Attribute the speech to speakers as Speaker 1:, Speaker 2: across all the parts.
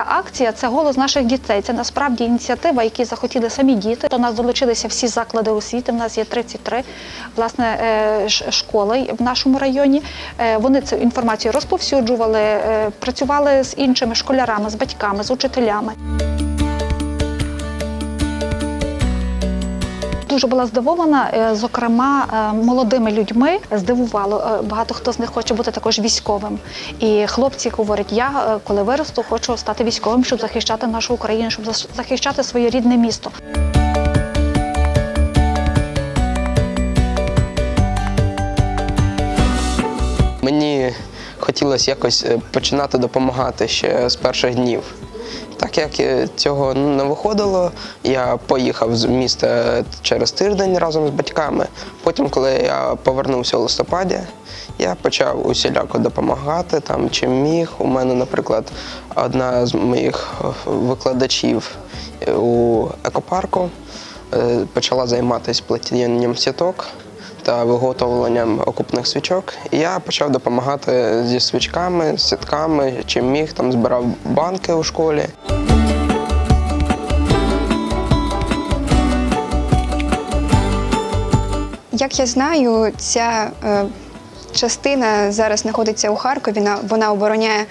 Speaker 1: Ця акція це голос наших дітей. Це насправді ініціатива, які захотіли самі діти. До нас долучилися всі заклади освіти. У нас є 33 власне е, школи в нашому районі. Е, Вони цю інформацію розповсюджували, е, працювали з іншими школярами, з батьками, з учителями. Дуже була здивована, е, зокрема, е, молодими людьми здивувало. Е, Багато хто з них хоче бути також військовим. І хлопці говорять: я коли виросту, хочу стати військовим, щоб захищати нашу Україну, щоб захищати своє рідне місто.
Speaker 2: Мені хотілося якось починати допомагати ще з перших днів. Так як е, цього не виходило, я поїхав з міста через тиждень разом з батьками. Потім, коли я повернувся у листопаді, я почав усіляко допомагати там, чим міг. У мене, наприклад, одна з моїх е, викладачів е, у екопарку почала займатися плетінням сіток та виготовленням окупних свічок. І я почав допомагати зі свічками, сітками, чим міг, там збирав банки у школі.
Speaker 3: Як я знаю, ця е, частина зараз знаходиться у Харкові. Вона, обороняє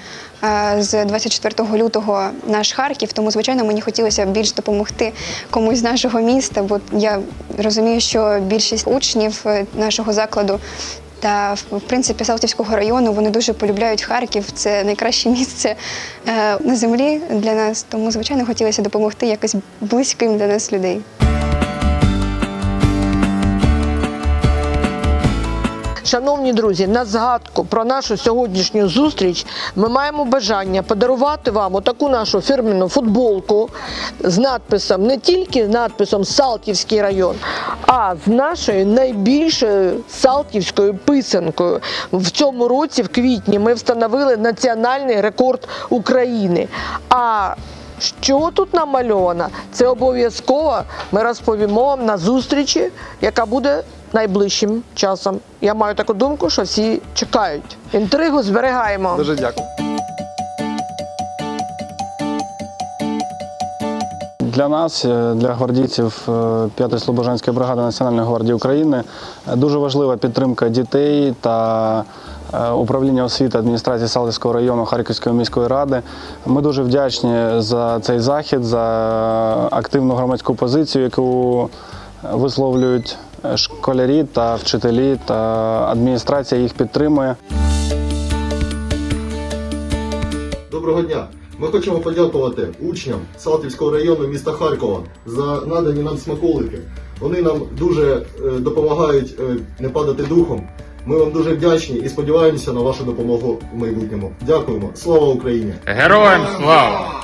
Speaker 3: е, з 24 лютого наш Харків. Тому, звичайно, мені хотілося більш допомогти комусь з нашого міста, бо я розумію, що більшість учнів е, нашого закладу. Та в принципі Салтівського району вони дуже полюбляють Харків. Це найкраще місце е, на землі для нас. Тому, звичайно, хотілося допомогти якось близьким для нас людей.
Speaker 4: Шановні друзі, на згадку про нашу сьогоднішню зустріч ми маємо бажання подарувати вам отаку нашу фірменну футболку з надписом не тільки з надписом Салтівський район, а з нашою найбільшою салтівською писанкою. В цьому році, в квітні, ми встановили національний рекорд України. А що тут намальовано? Це обов'язково ми розповімо вам на зустрічі, яка буде найближчим часом. Я маю таку думку, що всі чекають. Інтригу зберігаємо.
Speaker 5: Дуже дякую. Для нас, е, для гвардійців е, 5-ї Слобожанської бригади Національної гвардії України, е, дуже важлива підтримка дітей та е, управління освіти адміністрації Салтівського району Харківської міської ради. Ми дуже вдячні за цей захід, за активну громадську позицію, яку висловлюють е, школярі та вчителі, та адміністрація їх підтримує.
Speaker 6: Доброго дня! Ми хочемо подякувати учням Салтівського району міста Харкова за надані нам смаколики. Вони нам дуже е, допомагають е, не падати духом. Ми вам дуже вдячні і сподіваємося на вашу допомогу в майбутньому. Дякуємо! Слава Україні!
Speaker 7: Героям слава!